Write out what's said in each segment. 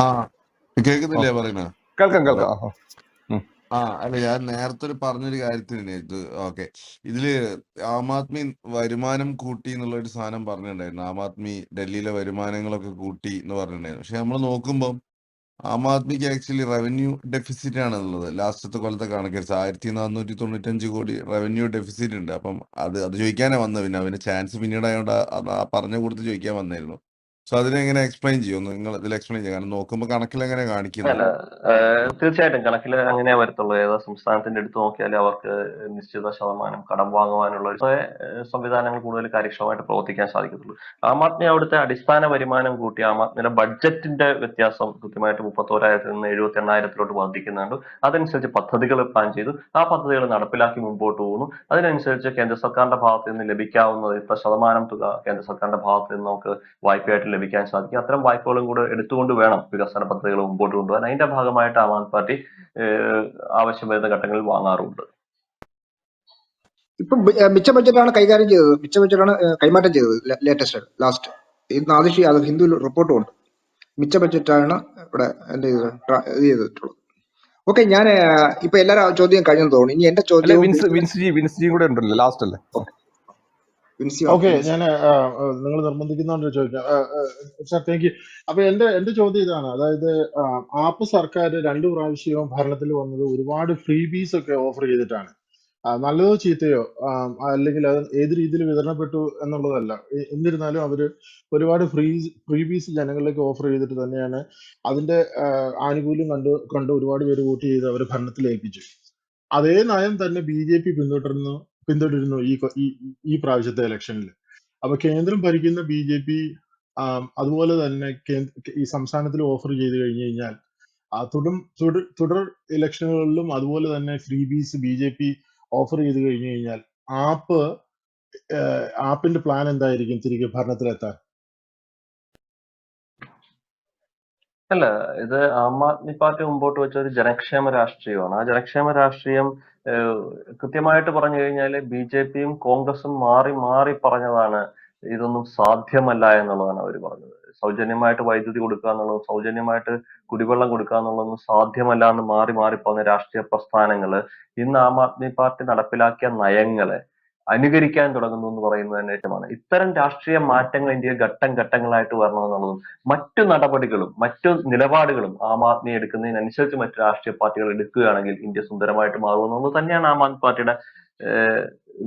ആ കേൾക്കുന്നില്ലേ പറയുന്നത് കേൾക്കാം കേൾക്കാം. ആ. അല്ല ഞാൻ നേരത്തെ ഒരു പറഞ്ഞൊരു കാര്യത്തിന് ഇത് ഓക്കെ. ഇതിൽ ആം ആദ്മി വരുമാനം കൂട്ടി എന്നുള്ള ഒരു സാധനം പറഞ്ഞിട്ടുണ്ടായിരുന്നു. ആം ആദ്മി ഡൽഹിയിലെ വരുമാനങ്ങളൊക്കെ കൂട്ടി എന്ന് പറഞ്ഞിട്ടുണ്ടായിരുന്നു. പക്ഷെ നമ്മൾ നോക്കുമ്പോൾ ആം ആദ്മിക്ക് ആക്ച്വലി റവന്യൂ ഡെഫിസിറ്റ് ആണ് ഉള്ളത്. ലാസ്റ്റത്തെ കൊല്ലത്തെ കണക്കരിച്ച് ആയിരത്തി നാനൂറ്റി തൊണ്ണൂറ്റഞ്ച് കോടി റവന്യൂ ഡെഫിസിറ്റ് ഉണ്ട്. അപ്പം അത് അത് ചോദിക്കാനേ വന്നത്. പിന്നെ അവന് ചാൻസ് പിന്നീട് ആയതുകൊണ്ട് പറഞ്ഞ കൊടുത്ത് ചോദിക്കാൻ വന്നായിരുന്നു സോ അതിനെങ്ങനെ എക്സ്പ്ലെയിൻ ചെയ്യും? നിങ്ങൾ ഇതിൽ എക്സ്പ്ലെയിൻ ചെയ്യാൻ നോക്കുമ്പോൾ കണക്കിൽ എങ്ങനെ കാണിക്കുന്നത് തീർച്ചയായിട്ടും കണക്കിൽ അങ്ങനെ വരത്തുള്ളൂ. ഏതോ സംസ്ഥാനത്തിന്റെ അടുത്ത് നോക്കിയാൽ അവർക്ക് നിശ്ചിത ശതമാനം കടം വാങ്ങുവാനുള്ള സംവിധാനങ്ങൾ കൂടുതൽ കാര്യക്ഷമമായിട്ട് പ്രവർത്തിക്കാൻ സാധിക്കത്തുള്ളൂ. ആം ആദ്മി അവിടുത്തെ അടിസ്ഥാന വരുമാനം കൂട്ടി ആം ആദ്മിയുടെ ബഡ്ജറ്റിന്റെ വ്യത്യാസം കൃത്യമായിട്ട് മുപ്പത്തോരായിരത്തിൽ നിന്ന് എഴുപത്തി എണ്ണായിരത്തിലോട്ട് വർദ്ധിക്കുന്നുണ്ട്. അതനുസരിച്ച് പദ്ധതികൾ പ്ലാൻ ചെയ്തു. ആ പദ്ധതികൾ നടപ്പിലാക്കി മുമ്പോട്ട് പോകുന്നു. അതിനനുസരിച്ച് കേന്ദ്ര സർക്കാരിന്റെ ഭാഗത്ത് നിന്ന് ലഭിക്കാവുന്ന ഇത്ര ശതമാനം തുക കേന്ദ്ര സർക്കാരിന്റെ ഭാഗത്ത് നിന്ന് നമുക്ക് വായ്പയായിട്ട് ലഭിക്കാൻ സാധിക്കും. അത്തരം വായ്പകളും കൂടെ എടുത്തുകൊണ്ട് വേണം വികസന പദ്ധതികൾ മുമ്പോട്ട് കൊണ്ടുപോകാൻ. അതിന്റെ ഭാഗമായിട്ട് ആം ആദ്മി പാർട്ടി ആവശ്യം വരുന്ന ഘട്ടങ്ങളിൽ വാങ്ങാറുണ്ട്. ഇപ്പൊ മിച്ച ബഡ്ജറ്റാണ് കൈകാര്യം ചെയ്തത്. മിച്ച ബഡ്ജറ്റാണ് ഏഹ് കൈമാറ്റം ചെയ്തത് ലേറ്റസ്റ്റ് ലാസ്റ്റ് ഇന്ന് ആദിഷി അത് ഹിന്ദു റിപ്പോർട്ടും ഉണ്ട് മിച്ച ബഡ്ജറ്റാണ് ഇവിടെ എന്ത് ചെയ്തത്? ഇത് ചെയ്തിട്ടുള്ളത്. ഓക്കെ ഞാൻ ഇപ്പൊ എല്ലാവരും ചോദ്യം കഴിഞ്ഞു തോന്നുന്നു. ഇനി എന്റെ ചോദ്യം Vince Vince ji Vince ji കൂടെ ഉണ്ടല്ലോ ലാസ്റ്റ് അല്ലേ? ഓക്കെ ഞാൻ നിങ്ങൾ നിർബന്ധിക്കുന്നോണ്ട് ചോദിക്കാം. സാർ താങ്ക് യു അപ്പൊ എന്റെ എന്റെ ചോദ്യം ഇതാണ്. അതായത് ആപ്പ് സർക്കാർ രണ്ടു പ്രാവശ്യവും ഭരണത്തിൽ വന്നത് ഒരുപാട് ഫ്രീ ബീസ് ഒക്കെ ഓഫർ ചെയ്തിട്ടാണ്. നല്ലതോ ചീത്തയോ? അല്ലെങ്കിൽ അത് ഏത് രീതിയിൽ വിതരണപ്പെട്ടു എന്നുള്ളതല്ല. എന്നിരുന്നാലും അവർ ഒരുപാട് ഫ്രീ ഫ്രീ ബീസ് ജനങ്ങളിലേക്ക് ഓഫർ ചെയ്തിട്ട് തന്നെയാണ് അതിന്റെ ആനുകൂല്യം കണ്ട് കണ്ട് ഒരുപാട് പേര് വോട്ട് ചെയ്ത് അവർ ഭരണത്തിൽ ഏൽപ്പിച്ചു അതേ നയം തന്നെ ബി ജെ പി പിന്തുടരുന്നു പിന്തുടരുന്നു ഈ ഈ പ്രാവശ്യത്തെ ഇലക്ഷനിൽ അപ്പൊ കേന്ദ്രം ഭരിക്കുന്ന ബി ജെ പി അതുപോലെ തന്നെ ഈ സംസ്ഥാനത്തിൽ ഓഫർ ചെയ്തു കഴിഞ്ഞു കഴിഞ്ഞാൽ തുടർ തുടർ തുടർ ഇലക്ഷനുകളിലും അതുപോലെ തന്നെ freebies B J P offer ചെയ്ത് കഴിഞ്ഞു കഴിഞ്ഞാൽ ആപ്പ് ആപ്പിന്റെ പ്ലാൻ എന്തായിരിക്കും തിരികെ ഭരണത്തിലെത്താൻ? അല്ല ഇത് ആം ആദ്മി പാർട്ടി മുമ്പോട്ട് വെച്ച ഒരു ജനക്ഷേമ രാഷ്ട്രീയമാണ്. ആ ജനക്ഷേമ രാഷ്ട്രീയം കൃത്യമായിട്ട് പറഞ്ഞു കഴിഞ്ഞാൽ ബി ജെ പിയും കോൺഗ്രസും മാറി മാറി പറഞ്ഞതാണ് ഇതൊന്നും സാധ്യമല്ല എന്നുള്ളതാണ് അവർ പറഞ്ഞത്. സൗജന്യമായിട്ട് വൈദ്യുതി കൊടുക്കുക എന്നുള്ളതും സൗജന്യമായിട്ട് കുടിവെള്ളം കൊടുക്കുക എന്നുള്ളതൊന്നും സാധ്യമല്ല എന്ന് മാറി മാറി പറഞ്ഞ രാഷ്ട്രീയ പ്രസ്ഥാനങ്ങൾ ഇന്ന് ആം ആദ്മി പാർട്ടി നടപ്പിലാക്കിയ നയങ്ങളെ അനുകരിക്കാൻ തുടങ്ങുന്നു എന്ന് പറയുന്നത് തന്നെ ഏറ്റമാണ് ഇത്തരം രാഷ്ട്രീയ മാറ്റങ്ങൾ ഇന്ത്യയിൽ ഘട്ടം ഘട്ടങ്ങളായിട്ട് വരണമെന്നുള്ളതും മറ്റു നടപടികളും മറ്റു നിലപാടുകളും ആം ആദ്മി എടുക്കുന്നതിനനുസരിച്ച് മറ്റു രാഷ്ട്രീയ പാർട്ടികൾ എടുക്കുകയാണെങ്കിൽ ഇന്ത്യ സുന്ദരമായിട്ട് മാറുമെന്നുള്ളത് തന്നെയാണ് ആം ആദ്മി പാർട്ടിയുടെ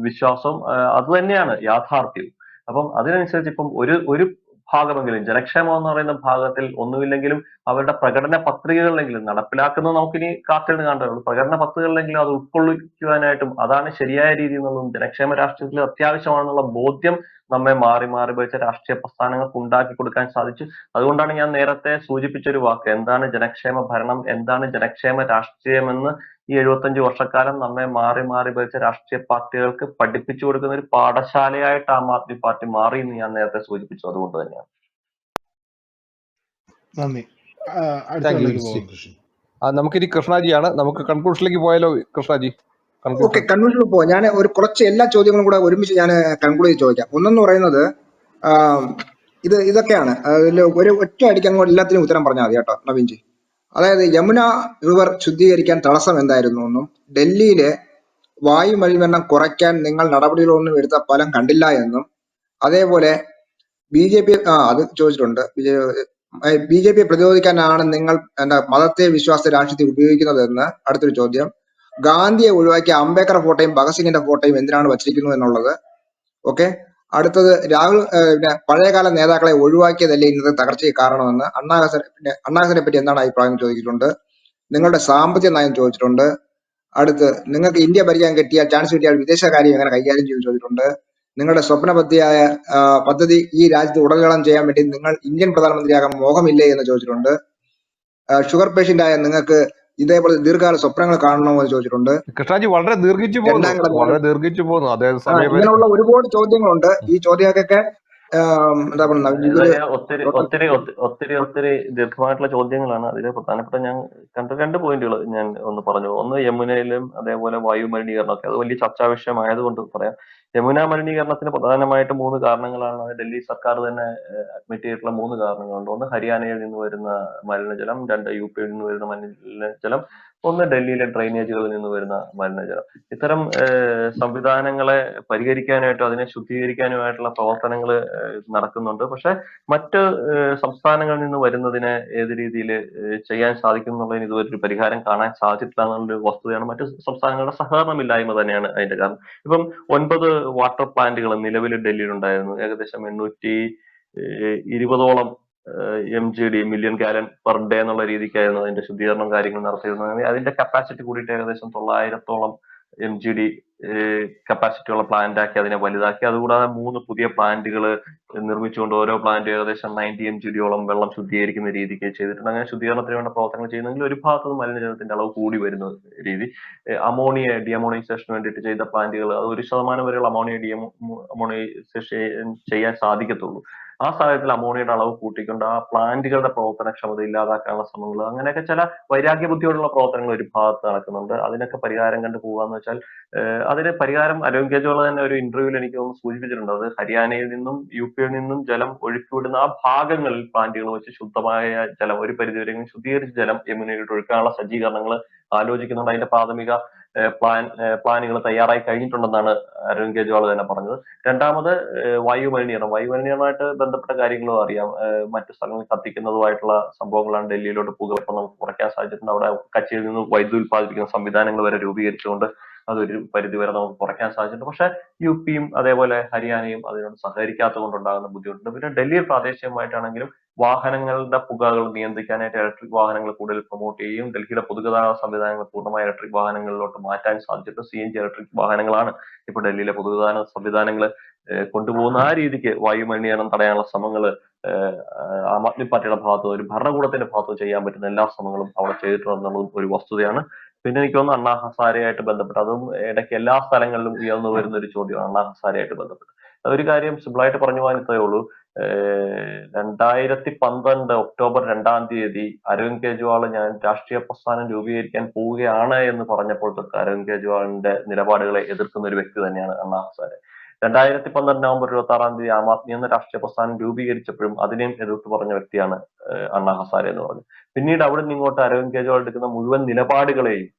വിശ്വാസം. അത് തന്നെയാണ് യാഥാർത്ഥ്യവും അപ്പം അതിനനുസരിച്ച് ഇപ്പം ഒരു ഒരു ഭാഗമെങ്കിലും ജനക്ഷേമം എന്ന് പറയുന്ന ഭാഗത്തിൽ ഒന്നുമില്ലെങ്കിലും അവരുടെ പ്രകടന പത്രികകളിലെങ്കിലും നടപ്പിലാക്കുന്നത് നമുക്കിനി കാത്തിരുന്ന് കണ്ടുള്ളൂ പ്രകടന പത്രികകളിലെങ്കിലും അത് ഉൾക്കൊള്ളിക്കുവാനായിട്ടും അതാണ് ശരിയായ രീതി എന്നുള്ളതും ജനക്ഷേമ രാഷ്ട്രീയത്തിൽ അത്യാവശ്യമാണെന്നുള്ള ബോധ്യം നമ്മെ മാറി മാറി ഭരിച്ച രാഷ്ട്രീയ പ്രസ്ഥാനങ്ങൾക്ക് ഉണ്ടാക്കി കൊടുക്കാൻ സാധിച്ചു. അതുകൊണ്ടാണ് ഞാൻ നേരത്തെ സൂചിപ്പിച്ച ഒരു വാക്ക്. എന്താണ് ജനക്ഷേമ ഭരണം? എന്താണ് ജനക്ഷേമ രാഷ്ട്രീയമെന്ന് ഈ എഴുപത്തഞ്ച് വർഷക്കാലം നമ്മെ മാറി മാറി ഭരിച്ച രാഷ്ട്രീയ പാർട്ടികൾക്ക് പഠിപ്പിച്ചു കൊടുക്കുന്ന ഒരു പാഠശാലയായിട്ട് ആം ആദ്മി പാർട്ടി മാറി എന്ന് ഞാൻ നേരത്തെ സൂചിപ്പിച്ചു. അതുകൊണ്ട് തന്നെയാണ്. നന്ദി. നമുക്കിനി കൃഷ്ണാജിയാണ്. നമുക്ക് കൺക്ലൂഷനിലേക്ക് പോയാലോ കൃഷ്ണാജി? ഓക്കെ കൺക്ലൂഷനിൽ പോവാം. ഞാൻ ഒരു കുറച്ച് എല്ലാ ചോദ്യങ്ങളും കൂടെ ഒരുമിച്ച് ഞാൻ കൺക്ലൂഡ് ചെയ്ത് ചോദിക്കാം. ഒന്നെന്ന് പറയുന്നത് ഇത് ഇതൊക്കെയാണ്. അതിൽ ഒരു ഒറ്റ അടിക്ക് അങ്ങോട്ട് എല്ലാത്തിനും ഉത്തരം പറഞ്ഞാൽ മതി കേട്ടോ നവീൻജി. അതായത് യമുന റിവർ ശുദ്ധീകരിക്കാൻ തടസ്സം എന്തായിരുന്നു എന്നും ഡൽഹിയിലെ വായു മലിനീകരണം കുറയ്ക്കാൻ നിങ്ങൾ നടപടികളൊന്നും എടുത്ത ഫലം കണ്ടില്ല എന്നും അതേപോലെ ബി ജെ പി ആ അത് ചോദിച്ചിട്ടുണ്ട്. ബി ജെ പി പ്രതിരോധിക്കാനാണ് നിങ്ങൾ എന്താ മതത്തെ വിശ്വാസത്തെ രാഷ്ട്രീയത്തെ ഉപയോഗിക്കുന്നതെന്ന് അടുത്തൊരു ചോദ്യം. ഗാന്ധിയെ ഒഴിവാക്കി അംബേദ്കർ ഫോട്ടോയും ഭഗത് സിംഗിന്റെ ഫോട്ടോയും എന്തിനാണ് വച്ചിരിക്കുന്നത് എന്നുള്ളത്. ഓക്കെ അടുത്തത് രാഹുൽ പിന്നെ പഴയകാല നേതാക്കളെ ഒഴിവാക്കിയതല്ലേ ഇന്നത്തെ തകർച്ചയ്ക്ക് കാരണമെന്ന് അണ്ണാഹസൻ പിന്നെ അണ്ണാഹസനെ പറ്റി എന്താണ് അഭിപ്രായം ചോദിച്ചിട്ടുണ്ട്. നിങ്ങളുടെ സാമ്പത്തിക നയം ചോദിച്ചിട്ടുണ്ട്. അടുത്ത് നിങ്ങൾക്ക് ഇന്ത്യ ഭരിക്കാൻ കിട്ടിയ ചാൻസ് കിട്ടിയാൽ വിദേശകാര്യം എങ്ങനെ കൈകാര്യം ചെയ്യുമെന്ന് ചോദിച്ചിട്ടുണ്ട്. നിങ്ങളുടെ സ്വപ്ന പദ്ധതിയായ പദ്ധതി ഈ രാജ്യത്ത് ഉടനീളം ചെയ്യാൻ വേണ്ടി നിങ്ങൾ ഇന്ത്യൻ പ്രധാനമന്ത്രിയാകാൻ മോഹമില്ലേ എന്ന് ചോദിച്ചിട്ടുണ്ട്. ഷുഗർ പേഷ്യന്റ് ആയ നിങ്ങൾക്ക് ഇതേപോലെ ദീർഘകാല സ്വപ്നങ്ങൾ കാണണമെന്ന് ചോദിച്ചിട്ടുണ്ട്. കൃഷ്ണാജി വളരെ ദീർഘിച്ചു പോകുന്നു. വളരെ ദീർഘിച്ചു പോകുന്നു. ഇങ്ങനെയുള്ള ഒരുപാട് ചോദ്യങ്ങളുണ്ട്. ഈ ചോദ്യങ്ങൾക്കൊക്കെ ആം, എന്താ പറയുക ഒത്തിരി ഒത്തിരി ഒത്തി- ഒത്തിരി ഒത്തിരി ദീർഘമായിട്ടുള്ള ചോദ്യങ്ങളാണ്. അതിലെ പ്രധാനപ്പെട്ട ഞാൻ കണ്ട രണ്ട് പോയിന്റുകൾ ഞാൻ ഒന്ന് പറഞ്ഞു. ഒന്ന് യമുനയിലും അതേപോലെ വായു മലിനീകരണമൊക്കെ. അത് വലിയ ചർച്ചാ വിഷയമായതുകൊണ്ട് പറയാം. യമുന മലിനീകരണത്തിന് പ്രധാനമായിട്ട് മൂന്ന് കാരണങ്ങളാണ്. ഡൽഹി സർക്കാർ തന്നെ അഡ്മിറ്റ് ചെയ്തിട്ടുള്ള മൂന്ന് കാരണങ്ങളുണ്ട്. ഒന്ന് ഹരിയാനയിൽ നിന്ന് വരുന്ന മലിനജലം രണ്ട് യു പിയിൽ നിന്ന് വരുന്ന മലിനജലം ഒന്ന് ഡൽഹിയിലെ ഡ്രൈനേജുകളിൽ നിന്ന് വരുന്ന മലിനജലം. ഇത്തരം സംവിധാനങ്ങളെ പരിഹരിക്കാനായിട്ടോ അതിനെ ശുദ്ധീകരിക്കാനുമായിട്ടുള്ള പ്രവർത്തനങ്ങൾ നടക്കുന്നുണ്ട്. പക്ഷെ മറ്റ് സംസ്ഥാനങ്ങളിൽ നിന്ന് വരുന്നതിനെ ഏത് രീതിയിൽ ചെയ്യാൻ സാധിക്കും എന്നുള്ളതിന് ഇതുവരെ ഒരു പരിഹാരം കാണാൻ സാധിച്ചിട്ടില്ല എന്നുള്ളൊരു വസ്തുതയാണ് മറ്റ് സംസ്ഥാനങ്ങളുടെ സഹകരണമില്ലായ്മ തന്നെയാണ് അതിന്റെ കാരണം. ഇപ്പം ഒൻപത് വാട്ടർ പ്ലാന്റുകൾ നിലവിൽ ഡൽഹിയിൽ ഉണ്ടായിരുന്നു ഏകദേശം എണ്ണൂറ്റി ഇരുപതോളം M G D million gallon per day എന്നുള്ള രീതിക്കായിരുന്നു അതിന്റെ ശുദ്ധീകരണം കാര്യങ്ങൾ നടത്തിയിരുന്നത്. അതിന്റെ കപ്പാസിറ്റി കൂടിയിട്ട് ഏകദേശം തൊള്ളായിരത്തോളം എം ജി ഡി കപ്പാസിറ്റി ഉള്ള പ്ലാന്റ് ആക്കി അതിനെ വലുതാക്കി. അതുകൂടാതെ മൂന്ന് പുതിയ പ്ലാന്റുകൾ നിർമ്മിച്ചുകൊണ്ട് ഓരോ പ്ലാന്റ് ഏകദേശം നയന്റി എം ജിഡിയോളം വെള്ളം ശുദ്ധീകരിക്കുന്ന രീതിക്ക് ചെയ്തിട്ടുണ്ട്. അങ്ങനെ ശുദ്ധീകരണത്തിന് വേണ്ട പ്രവർത്തനങ്ങൾ ചെയ്യുന്നെങ്കിൽ ഒരു ഭാഗത്ത് മലിനജലത്തിന്റെ അളവ് കൂടി വരുന്ന രീതി. അമോണിയ ഡിയമോണൈസേഷന് വേണ്ടിയിട്ട് ചെയ്ത പ്ലാന്റുകൾ അത് ഒരു ശതമാനം വരെയുള്ള അമോണിയ ഡിയമോ അമോണൈസേഷൻ ചെയ്യാൻ സാധിക്കത്തുള്ളൂ. ആ സാഹചര്യത്തിൽ അമോണിയയുടെ അളവ് കൂട്ടിക്കൊണ്ട് ആ പ്ലാന്റുകളുടെ പ്രവർത്തനക്ഷമത ഇല്ലാതാക്കാനുള്ള ശ്രമങ്ങൾ അങ്ങനെയൊക്കെ ചില വൈരാഗ്യ ബുദ്ധിയോടുള്ള പ്രവർത്തനങ്ങൾ ഒരു ഭാഗത്ത് നടക്കുന്നുണ്ട്. അതിനൊക്കെ പരിഹാരം കണ്ടു പോകാന്ന് വെച്ചാൽ അതിന് പരിഹാരം അരവിന്ദ് കെജ്രിവാൾ തന്നെ ഒരു ഇന്റർവ്യൂവിൽ എനിക്ക് തോന്നുന്നു സൂചിപ്പിച്ചിട്ടുണ്ട്. അത് ഹരിയാനയിൽ നിന്നും യു പിയിൽ നിന്നും ജലം ഒഴുക്കിവിടുന്ന ആ ഭാഗങ്ങളിൽ പ്ലാന്റുകൾ വെച്ച് ശുദ്ധമായ ജലം ഒരു പരിധിവരെയും ശുദ്ധീകരിച്ച ജലം യമുനയിലോട്ട് ഒഴുക്കാനുള്ള സജ്ജീകരണങ്ങൾ ആലോചിക്കുന്നുണ്ട്. അതിന്റെ പ്രാഥമിക പ്ലാൻ പ്ലാനുകൾ തയ്യാറായി കഴിഞ്ഞിട്ടുണ്ടെന്നാണ് അരവിന്ദ് കെജ്രിവാൾ തന്നെ പറഞ്ഞത്. രണ്ടാമത് വായു മലിനീകരണം വായു മലിനീകരണമായിട്ട് ബന്ധപ്പെട്ട കാര്യങ്ങളും അറിയാം. മറ്റു സ്ഥലങ്ങളിൽ കത്തിക്കുന്നതുമായിട്ടുള്ള സംഭവങ്ങളാണ് ഡൽഹിയിലോട്ട് പുകവെപ്പം നമുക്ക് കുറയ്ക്കാൻ സാധിച്ചിട്ടുണ്ട്. അവിടെ കച്ചിയിൽ നിന്ന് വൈദ്യുതി ഉൽപ്പാദിപ്പിക്കുന്ന സംവിധാനങ്ങൾ വരെ രൂപീകരിച്ചുകൊണ്ട് അതൊരു പരിധി വരെ നമുക്ക് കുറയ്ക്കാൻ സാധിച്ചിട്ടുണ്ട്. പക്ഷെ യു പിയും അതേപോലെ ഹരിയാനയും അതിനോട് സഹകരിക്കാത്തത് കൊണ്ടുണ്ടാകുന്ന ബുദ്ധിമുട്ടുണ്ട്. പിന്നെ ഡൽഹിയിൽ പ്രാദേശികമായിട്ടാണെങ്കിലും വാഹനങ്ങളുടെ പുകകൾ നിയന്ത്രിക്കാനായിട്ട് ഇലക്ട്രിക് വാഹനങ്ങൾ കൂടുതൽ പ്രൊമോട്ട് ചെയ്യുകയും ഡൽഹിയുടെ പൊതുഗതാഗത സംവിധാനങ്ങൾ പൂർണമായി ഇലക്ട്രിക് വാഹനങ്ങളിലോട്ട് മാറ്റാൻ സാധിച്ചിട്ട് സി എൻ ജി ഇലക്ട്രിക് വാഹനങ്ങളാണ് ഇപ്പൊ ഡൽഹിയിലെ പൊതുഗതാഗത സംവിധാനങ്ങൾ കൊണ്ടുപോകുന്ന ആ രീതിക്ക് വായുമലിനീകരണം തടയാനുള്ള ശ്രമങ്ങൾ ആം ആദ്മി പാർട്ടിയുടെ ഭാഗത്ത് ഒരു ഭരണകൂടത്തിന്റെ ഭാഗത്ത് ചെയ്യാൻ പറ്റുന്ന എല്ലാ ശ്രമങ്ങളും അവിടെ ചെയ്തിട്ടുണ്ടെന്നുള്ളതും ഒരു വസ്തുതയാണ്. പിന്നെ എനിക്ക് തോന്നുന്നു അണ്ണാ ഹസാരയായിട്ട് ബന്ധപ്പെട്ട്. അതും ഇടയ്ക്ക് എല്ലാ സ്ഥലങ്ങളിലും ഉയർന്നു വരുന്ന ഒരു ചോദ്യമാണ് അണ്ണാ ഹസാരയായിട്ട് ബന്ധപ്പെട്ട്. ഒരു കാര്യം സിമ്പിളായിട്ട് പറഞ്ഞു ഇത്രയേ ഉള്ളൂ. രണ്ടായിരത്തി പന്ത്രണ്ട് ഒക്ടോബർ രണ്ടാം തീയതി അരവിന്ദ് കെജ്രിവാൾ ഞാൻ രാഷ്ട്രീയ പ്രസ്ഥാനം രൂപീകരിക്കാൻ പോവുകയാണ് എന്ന് പറഞ്ഞപ്പോൾ തൊട്ട് അരവിന്ദ് കെജ്രിവാളിന്റെ നിലപാടുകളെ എതിർക്കുന്ന ഒരു വ്യക്തി തന്നെയാണ് അണ്ണാ ഹസാരെ. രണ്ടായിരത്തി പന്ത്രണ്ട് നവംബർ ഇരുപത്തി ആറാം തീയതി ആം ആദ്മി എന്ന രാഷ്ട്രീയ പ്രസ്ഥാനം രൂപീകരിച്ചപ്പോഴും അതിനെയും എതിർത്ത് പറഞ്ഞ വ്യക്തിയാണ് അണ്ണാ ഹസാരെ എന്ന് പറഞ്ഞത് പിന്നീട് അവിടെ നിന്ന് ഇങ്ങോട്ട് അരവിന്ദ് കെജ്രിവാൾ എടുക്കുന്ന മുഴുവൻ നിലപാടുകളെയും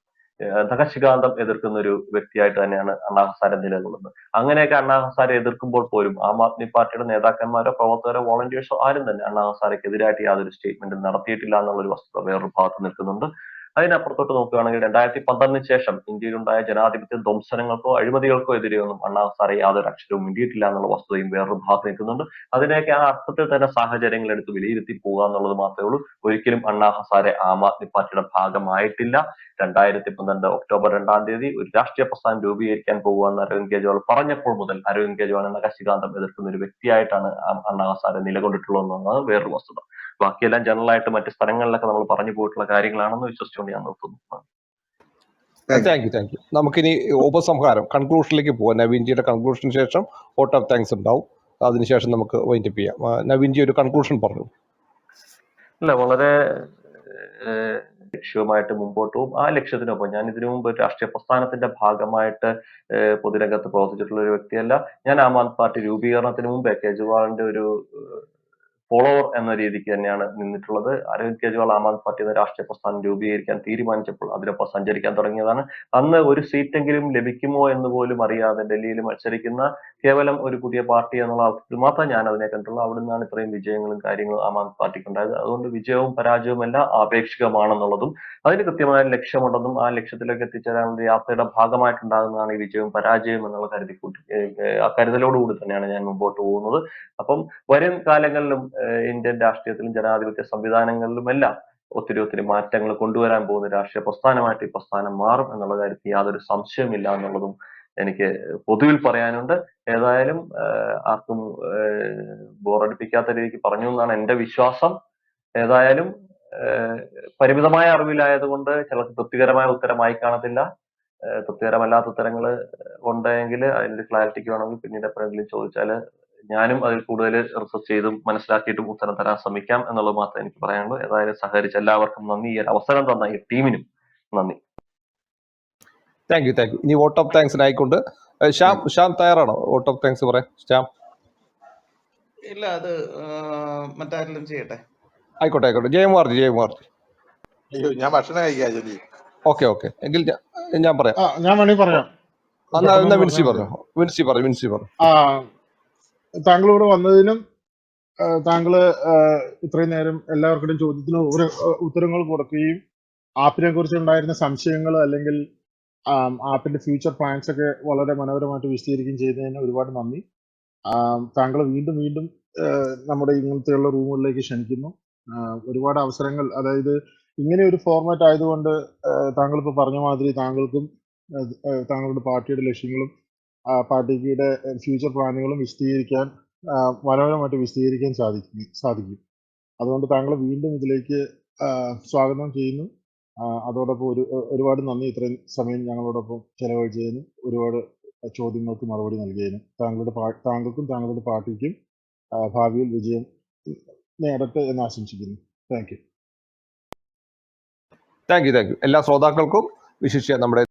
ധകശികാന്തം എതിർക്കുന്ന ഒരു വ്യക്തിയായിട്ട് തന്നെയാണ് അണ്ണാ ഹസാരെ നിലകൊള്ളുന്നത്. അങ്ങനെയൊക്കെ അണ്ണാ ഹസാരെ എതിർക്കുമ്പോൾ പോലും ആം ആദ്മി പാർട്ടിയുടെ നേതാക്കന്മാരോ പ്രവർത്തകരോ വോളണ്ടിയേഴ്സോ ആരും തന്നെ അണ്ണാ ഹസാരയ്ക്ക് എതിരായിട്ട് യാതൊരു സ്റ്റേറ്റ്മെന്റും നടത്തിയിട്ടില്ല എന്നുള്ള ഒരു വസ്തുത വേറൊരു ഭാഗത്ത് നിൽക്കുന്നുണ്ട്. അതിനപ്പുറത്തോട്ട് നോക്കുകയാണെങ്കിൽ രണ്ടായിരത്തി പന്ത്രണ്ടിന് ശേഷം ഇന്ത്യയിലുണ്ടായ ജനാധിപത്യ ധ്വംസനങ്ങൾക്കോ അഴിമതികൾക്കോ എതിരെയൊന്നും അണ്ണാ സാറേ യാതൊരു അക്ഷരവും മിണ്ടിയിട്ടില്ല എന്നുള്ള വസ്തുതയും വേറൊരു ഭാഗത്ത് നിൽക്കുന്നുണ്ട്. അതിനെയൊക്കെ ആ അർത്ഥത്തിൽ തന്നെ സാഹചര്യങ്ങൾ എടുത്ത് വിലയിരുത്തി പോകുക എന്നുള്ളത് മാത്രമേ ഉള്ളൂ. ഒരിക്കലും അണ്ണാ ഹസാരെ ആം ആദ്മി പാർട്ടിയുടെ ഭാഗമായിട്ടില്ല. രണ്ടായിരത്തി പന്ത്രണ്ട് ഒക്ടോബർ രണ്ടാം തീയതി ഒരു രാഷ്ട്രീയ പ്രസ്ഥാനം രൂപീകരിക്കാൻ പോകുമെന്ന് അരവിന്ദ് കെജ്രിവാൾ പറഞ്ഞപ്പോൾ മുതൽ അരവിന്ദ് കെജ്രിവാൾ എന്ന കശികാന്തം എതിർക്കുന്ന ഒരു വ്യക്തിയായിട്ടാണ് അണ്ണാ ഹസാരെ നിലകൊണ്ടിട്ടുള്ളത് എന്നുള്ളത് വേറൊരു വസ്തുത. ബാക്കിയെല്ലാം ജനറൽ ആയിട്ട് മറ്റ് സ്ഥലങ്ങളിലൊക്കെ നമ്മൾ പറഞ്ഞു പോയിട്ടുള്ള കാര്യങ്ങളാണെന്ന് വിശ്വസിച്ചുകൊണ്ട് ഞാൻ നിർത്തുന്നു താങ്ക് യു താങ്ക് യു നമുക്കിനി ഉപസംഹാരം കൺക്ലൂഷനിലേക്ക് പോവാം. നവീൻജിയുടെ കൺക്ലൂഷന് ശേഷം വോട്ട് ഓഫ് താങ്ക്സ് ഉണ്ടാവും. അതിനുശേഷം നമുക്ക് വൈൻഡപ്പ് ചെയ്യാം. നവീൻജി ഒരു കൺക്ലൂഷൻ പറഞ്ഞു. അല്ല വളരെ ലക്ഷ്യവുമായിട്ട് മുമ്പോട്ട് പോകും. ആ ലക്ഷ്യത്തിനൊപ്പം ഞാൻ ഇതിനു മുമ്പ് രാഷ്ട്രീയ പ്രസ്ഥാനത്തിന്റെ ഭാഗമായിട്ട് പൊതുരംഗത്ത് പ്രവർത്തിച്ചിട്ടുള്ള ഒരു വ്യക്തിയല്ല. ഞാൻ ആം ആദ്മി പാർട്ടി രൂപീകരണത്തിന് മുമ്പേ കേജ്രിവാളിന്റെ ഒരു ഫോളോവർ എന്ന രീതിക്ക് തന്നെയാണ് നിന്നിട്ടുള്ളത്. അരവിന്ദ് കെജ്രിവാൾ ആം ആദ്മി പാർട്ടി എന്ന രാഷ്ട്രീയ പ്രസ്ഥാനം രൂപീകരിക്കാൻ തീരുമാനിച്ചപ്പോൾ അതിനൊപ്പം സഞ്ചരിക്കാൻ തുടങ്ങിയതാണ്. അന്ന് ഒരു സീറ്റെങ്കിലും ലഭിക്കുമോ എന്ന് പോലും അറിയാതെ ഡൽഹിയിൽ മത്സരിക്കുന്ന കേവലം ഒരു പുതിയ പാർട്ടി എന്നുള്ള അർത്ഥത്തിൽ മാത്രം ഞാൻ അതിനെ കണ്ടുള്ളൂ അവിടെ നിന്നാണ് ഇത്രയും വിജയങ്ങളും കാര്യങ്ങളും ആം ആദ്മി പാർട്ടിക്ക് ഉണ്ടായത് അതുകൊണ്ട് വിജയവും പരാജയവും എല്ലാം ആപേക്ഷികമാണെന്നുള്ളതും അതിന് കൃത്യമായ ലക്ഷ്യമുണ്ടെന്നും ആ ലക്ഷ്യത്തിലേക്ക് എത്തിച്ചേരാനുള്ള യാത്രയുടെ ഭാഗമായിട്ടുണ്ടാകുന്നതാണ് ഈ വിജയവും പരാജയവും എന്നുള്ള കരുതി കൂട്ടി ആ കരുതലോടുകൂടി തന്നെയാണ് ഞാൻ മുമ്പോട്ട് പോകുന്നത്. അപ്പം വരും കാലങ്ങളിലും ഇന്ത്യൻ രാഷ്ട്രീയത്തിലും ജനാധിപത്യ സംവിധാനങ്ങളിലും എല്ലാം ഒത്തിരി ഒത്തിരി മാറ്റങ്ങൾ കൊണ്ടുവരാൻ പോകുന്ന രാഷ്ട്രീയ പ്രസ്ഥാനമായിട്ട് ഈ പ്രസ്ഥാനം മാറും എന്നുള്ള കാര്യത്തിൽ യാതൊരു സംശയമില്ല എന്നുള്ളതും എനിക്ക് പൊതുവിൽ പറയാനുണ്ട്. ഏതായാലും ആർക്കും ബോറടിപ്പിക്കാത്ത രീതിക്ക് പറഞ്ഞു എന്നാണ് എന്റെ വിശ്വാസം. ഏതായാലും പരിമിതമായ അറിവിലായതുകൊണ്ട് ചിലർക്ക് തൃപ്തികരമായ ഉത്തരമായി കാണത്തില്ല. തൃപ്തികരമല്ലാത്ത ഉത്തരങ്ങൾ ഉണ്ടെങ്കിൽ അതിന്റെ ക്ലാരിറ്റിക്ക് വേണമെങ്കിൽ പിന്നീട് എപ്പോഴെങ്കിലും ചോദിച്ചാൽ ഞാനും അതിൽ കൂടുതൽ റിസർച്ച് ചെയ്തും മനസ്സിലാക്കിയിട്ടും ഉത്തരം തരാൻ ശ്രമിക്കാം എന്നുള്ളത് മാത്രമേ എനിക്ക് പറയാനുള്ളൂ. ഏതായാലും സഹകരിച്ച എല്ലാവർക്കും നന്ദി. ഈ ഒരു അവസരം തന്ന ഈ ടീമിനും നന്ദി. താങ്ക് യു താങ്ക് യു ഇനി വോട്ട് ഓഫ് താങ്ക്സിന് ആയിക്കൊണ്ട്. ഏഹ് ശ്യാം ശ്യാം തയ്യാറാണോ? വോട്ട് ഓഫ് താങ്ക്സ് പറയാം. ശ്യാം. ഇല്ല അത് മറ്റാരെങ്കിലും ചെയ്യട്ടെ? ആയിക്കോട്ടെ ആയിക്കോട്ടെ. ജയകുമാർജി ജയകുമാർജി. അയ്യോ ഞാൻ ഭക്ഷണം കഴിക്കാൻ ജോലി ഓക്കെ ഓക്കെ. എങ്കിൽ ഞാൻ പറയാം. ആ ഞാൻ വേണമെങ്കിൽ പറയാം. എന്നാ വിൻസി പറഞ്ഞു? വിൻസി പറഞ്ഞു വിൻസി പറഞ്ഞു ആ താങ്കൾ ഇവിടെ വന്നതിനും താങ്കൾ ഇത്രയും നേരം എല്ലാവർക്കും ചോദ്യത്തിന് ഒരു ഉത്തരങ്ങൾ കൊടുക്കുകയും ആപ്പിനെ കുറിച്ച് ഉണ്ടായിരുന്ന സംശയങ്ങൾ അല്ലെങ്കിൽ ആപ്പിന്റെ ഫ്യൂച്ചർ പ്ലാൻസ് ഒക്കെ വളരെ മനോഹരമായിട്ട് വിശദീകരിക്കുകയും ചെയ്തതിന് ഒരുപാട് നന്ദി. താങ്കൾ വീണ്ടും വീണ്ടും നമ്മുടെ ഇങ്ങനത്തെയുള്ള റൂമുകളിലേക്ക് ക്ഷണിക്കുന്നു. ഒരുപാട് അവസരങ്ങൾ അതായത് ഇങ്ങനെ ഒരു ഫോർമാറ്റ് ആയതുകൊണ്ട് താങ്കൾ ഇപ്പോൾ പറഞ്ഞ മാതിരി താങ്കൾക്കും താങ്കളുടെ പാർട്ടിയുടെ ലക്ഷ്യങ്ങളും പാർട്ടിയുടെ ഫ്യൂച്ചർ പ്ലാനുകളും വിശദീകരിക്കാൻ മനോഹരമായിട്ട് വിശദീകരിക്കാൻ സാധിക്കും സാധിക്കും. അതുകൊണ്ട് താങ്കളെ വീണ്ടും ഇതിലേക്ക് സ്വാഗതം ചെയ്യുന്നു. അതോടൊപ്പം ഒരു ഒരുപാട് നന്ദി. ഇത്രയും സമയം ഞങ്ങളോടൊപ്പം ചെലവഴിച്ചതിന് ഒരുപാട് ചോദ്യങ്ങൾക്ക് മറുപടി നൽകിയതിന്. താങ്കളുടെ താങ്കൾക്കും താങ്കളുടെ പാർട്ടിക്കും ഭാവിയിൽ വിജയം നേടട്ടെ എന്ന് ആശംസിക്കുന്നു. Thank you. Thank you thank you. എല്ലാ ശ്രോതാക്കൾക്കും വിശിഷ്യ നമ്മുടെ